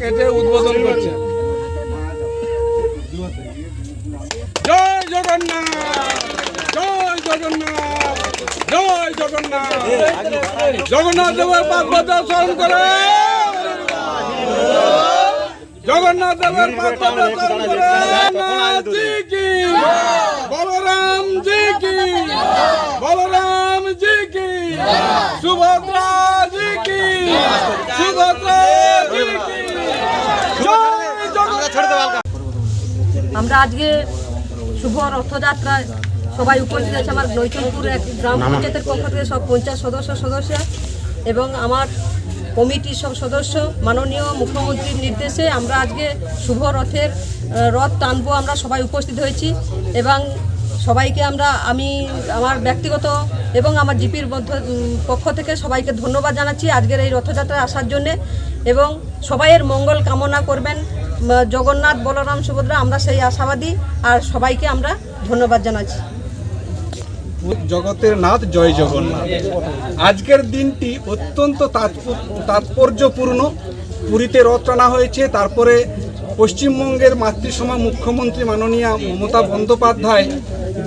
কেটে উদ্বোধন করছে। জয় জগন্নাথ জয় জগন্নাথ জয় জগন্নাথ। জগন্নাথ দেবের পার্বত দর্শন করে। জগন্নাথ দেবের পার্বত দর্শন করে। বলরাম জি কি, বলরাম সুভদ্রা জি কি? সুভদ্রা জি কি? আমরা আজকে শুভ রথযাত্রায় সবাই উপস্থিত আছে। আমার নৈচনপুর এক গ্রাম পঞ্চায়েতের পক্ষ থেকে সব পঞ্চায়েত সদস্য সদস্য এবং আমার কমিটির সব সদস্য মাননীয় মুখ্যমন্ত্রীর নির্দেশে আমরা আজকে শুভ রথের রথ টানবো। আমরা সবাই উপস্থিত হয়েছি এবং সবাইকে আমরা, আমি আমার ব্যক্তিগত এবং আমার জিপির মধ্য- পক্ষ থেকে সবাইকে ধন্যবাদ জানাচ্ছি আজকের এই রথযাত্রায় আসার জন্যে এবং সবাইয়ের মঙ্গল কামনা করবেন জগন্নাথ, বলরাম, সুভদ্রা, আমরা সেই আশাবাদী আর সবাইকে আমরা ধন্যবাদ জানাচ্ছি। জগতের নাথ, জয় জগন্নাথ। আজকের দিনটি অত্যন্ত তাৎপ- তাৎপর্যপূর্ণ। পুরীতে রথ টানা হয়েছে, তারপরে পশ্চিমবঙ্গের মাতৃসমা মুখ্যমন্ত্রী মাননীয়া মমতা বন্দ্যোপাধ্যায়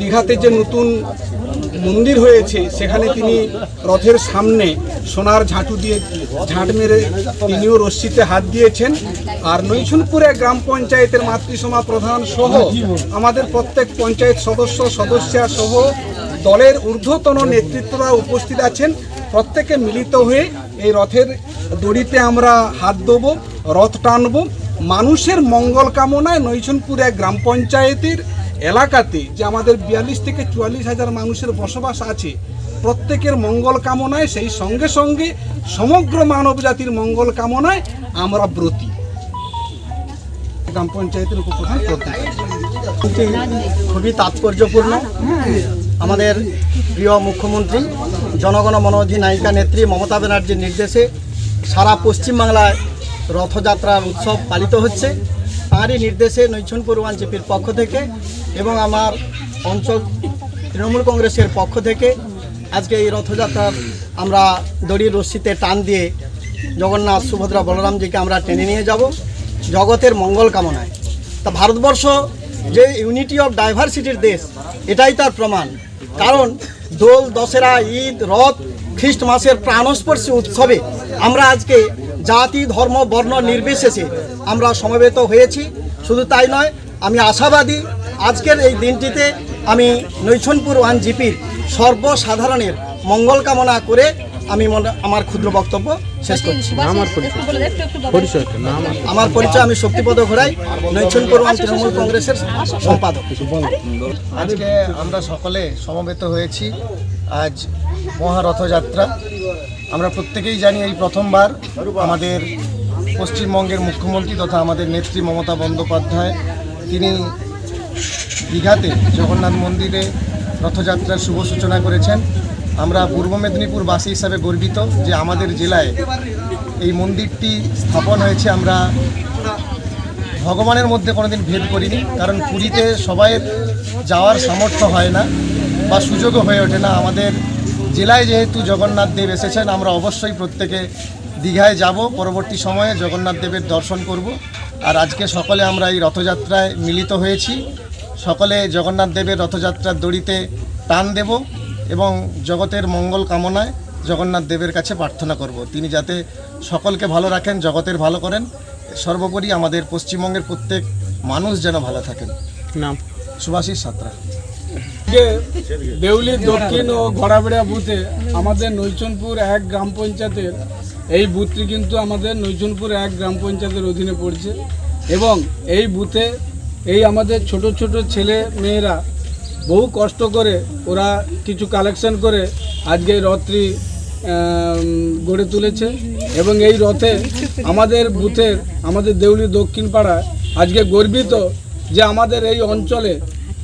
দীঘাতে যে নতুন মন্দির হয়েছে, সেখানে তিনি রথের সামনে সোনার ঝাঁটু দিয়ে ঝাঁট মেরে তিনিও রশ্মিতে হাত দিয়েছেন। আর নৈছনপুরে গ্রাম পঞ্চায়েতের মাতৃসমা প্রধান সহ আমাদের প্রত্যেক পঞ্চায়েত সদস্য, সদস্যা সহ দলের ঊর্ধ্বতন নেতৃত্বরা উপস্থিত আছেন। প্রত্যেকে মিলিত হয়ে এই রথের দড়িতে আমরা হাত দেবো, রথ টানবো। মানুষের মঙ্গল কামনায় নৈছনপুর এক গ্রাম পঞ্চায়েতের এলাকাতে যে আমাদের বিয়াল্লিশ থেকে চুয়াল্লিশ হাজার মানুষের বসবাস আছে, প্রত্যেকের মঙ্গল কামনায়, সেই সঙ্গে সঙ্গে সমগ্র মানব জাতির মঙ্গল কামনায় আমরা ব্রতী। গ্রাম পঞ্চায়েতের উপপ্রধান খুবই তাৎপর্যপূর্ণ। আমাদের প্রিয় মুখ্যমন্ত্রী, জনগণ মনোধিনায়িকা নেত্রী মমতা ব্যানার্জির নির্দেশে সারা পশ্চিমবাংলায় রথযাত্রার উৎসব পালিত হচ্ছে। তাঁরই নির্দেশে নৈছনপুর ওয়ান জিপির পক্ষ থেকে এবং আমার অঞ্চল তৃণমূল কংগ্রেসের পক্ষ থেকে আজকে এই রথযাত্রার আমরা দড়ির রশ্মিতে টান দিয়ে জগন্নাথ সুভদ্রা বলরামজিকে আমরা টেনে নিয়ে যাব। জগতের মঙ্গল কামনায়। তা ভারতবর্ষ যে ইউনিটি অফ ডাইভার্সিটির দেশ, এটাই তার প্রমাণ। কারণ দোল, দশেরা, ঈদ, রথ, খ্রিস্ট মাসের প্রাণস্পর্শী উৎসবে আমরা আজকে জাতি, ধর্ম, বর্ণ নির্বিশেষে আমরা সমবেত হয়েছি। শুধু তাই নয় আমি আশাবাদী আজকের এই দিনটিতে আমি নৈছনপুর ওয়ান জিপির সর্বসাধারণের মঙ্গল কামনা করে আমি মনে- আমার ক্ষুদ্র বক্তব্য শেষ করছি। আমার পরিচয়। আমার পরিচয় আমি শক্তিপদ ঘোড়াই নৈছনপুর ওয়ান তৃণমূল কংগ্রেসের সম্পাদক। আজকে আমরা সকলে সমবেত হয়েছি। আজ মহারথযাত্রা। আমরা প্রত্যেকেই জানি এই প্রথমবার আমাদের পশ্চিমবঙ্গের মুখ্যমন্ত্রী তথা আমাদের নেত্রী মমতা বন্দ্যোপাধ্যায়, তিনি দীঘাতে জগন্নাথ মন্দিরে রথযাত্রার শুভ সূচনা করেছেন। আমরা পূর্ব মেদিনীপুরবাসী হিসাবে গর্বিত যে আমাদের জেলায় এই মন্দিরটি স্থাপন হয়েছে। আমরা ভগবানের মধ্যে কোনোদিন ভেদ করিনি, কারণ পুরীতে সবাইয়ের যাওয়ার সামর্থ্য হয় না বা সুযোগও হয়ে ওঠে না। আমাদের জেলায় যেহেতু জগন্নাথ দেব এসেছেন, আমরা অবশ্যই প্রত্যেকে দীঘায় যাব পরবর্তী সময়ে জগন্নাথ দেবের দর্শন করব। আর আজকে সকলে আমরা এই রথযাত্রায় মিলিত হয়েছি। সকলে জগন্নাথ দেবের রথযাত্রার দড়িতে টান দেব এবং জগতের মঙ্গল কামনায় জগন্নাথ দেবের কাছে প্রার্থনা করব। তিনি যাতে সকলকে ভালো রাখেন জগতের ভালো করেন। সর্বোপরি আমাদের পশ্চিমবঙ্গের প্রত্যেক মানুষ যেন ভালো থাকেন। নাম? সুভাষিস সাঁতরা। দেউলির দক্ষিণ ও ঘোড়াবেড়া বুথে আমাদের নৈচনপুর এক গ্রাম পঞ্চায়েতের এই বুথটি কিন্তু আমাদের নৈচনপুর এক গ্রাম পঞ্চায়েতের অধীনে পড়ছে এবং এই বুথে এই আমাদের ছোট ছোট ছেলে মেয়েরা বহু কষ্ট করে ওরা কিছু কালেকশন করে আজকে রথটি গড়ে তুলেছে এবং এই রথে আমাদের বুথের, আমাদের দেউলি দক্ষিণ পাড়া আজকে গর্বিত যে আমাদের এই অঞ্চলে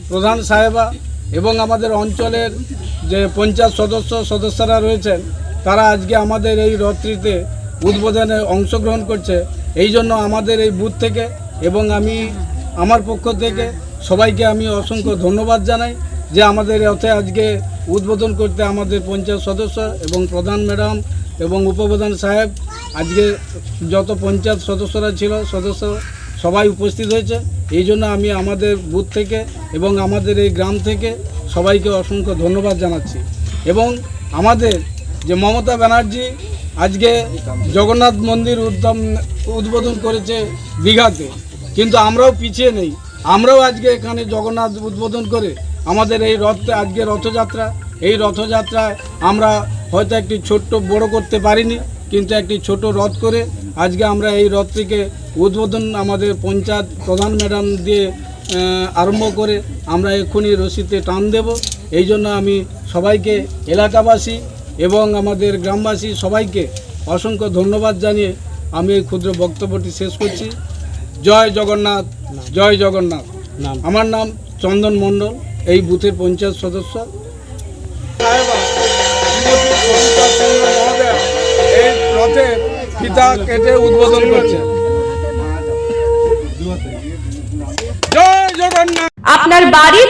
প্রধান সাহেবা এবং আমাদের অঞ্চলের যে পঞ্চায়েত সদস্য, সদস্যরা রয়েছেন তারা আজকে আমাদের এই রথটিতে উদ্বোধনে অংশগ্রহণ করছে। এই জন্য আমাদের এই বুথ থেকে এবং আমি আমার পক্ষ থেকে সবাইকে আমি অসংখ্য ধন্যবাদ জানাই যে আমাদের রথে আজকে উদ্বোধন করতে আমাদের পঞ্চায়েত সদস্য এবং প্রধান ম্যাডাম এবং উপপ্রধান সাহেব আজকে যত পঞ্চায়েত সদস্যরা ছিল, সদস্য সবাই উপস্থিত হয়েছে। এই জন্য আমি আমাদের বুথ থেকে এবং আমাদের এই গ্রাম থেকে সবাইকে অসংখ্য ধন্যবাদ জানাচ্ছি। এবং আমাদের যে মমতা ব্যানার্জি আজকে জগন্নাথ মন্দির উদ্যম, উদ্বোধন করেছে দীঘাতে। কিন্তু আমরাও পিছিয়ে নেই। আমরাও আজকে এখানে জগন্নাথ উদ্বোধন করে আমাদের এই রথ, আজকে রথযাত্রা। এই রথযাত্রায় আমরা হয়তো একটি ছোট্ট বড় করতে পারিনি, কিন্তু একটি ছোট রথ করে আজকে আমরা এই রথটিকে উদ্বোধন আমাদের পঞ্চায়েত প্রধান ম্যাডাম দিয়ে আরম্ভ করে আমরা এক্ষুনি রশিতে টান দেব। এই জন্য আমি সবাইকে, এলাকাবাসী এবং আমাদের গ্রামবাসী সবাইকে অসংখ্য ধন্যবাদ জানিয়ে আমি এই ক্ষুদ্র বক্তব্যটি শেষ করছি। জয় জগন্নাথ জয় জগন্নাথ। আমার নাম চন্দন মণ্ডল এই বুথের পঞ্চায়েত সদস্য। এই রথের ফিতা কেটে উদ্বোধন করছে। জয় জগন্নাথ। আপনার বাড়ির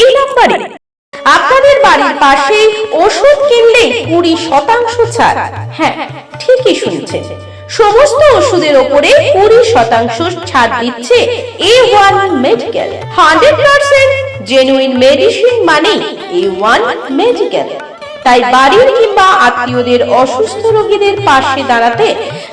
এই নম্বরে। আপনাদের বাড়ির পাশে ওষুধ কিনলে কুড়ি শতাংশ ছাড়। হ্যাঁ ঠিকই শুনছেন। সমস্ত ওষুধের ওপরে কুড়ি শতাংশ ছাড় দিচ্ছে A one medical hundred percent genuine medicine মানে এ ওয়ান মেডিকেল তাই বাড়ির কিংবা আত্মীয়দের অসুস্থ রোগীদের পাশে দাঁড়াতে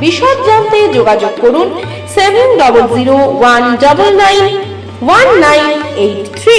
বিশদ জানতে যোগাযোগ করুন seven double zero one double nine one nine eight three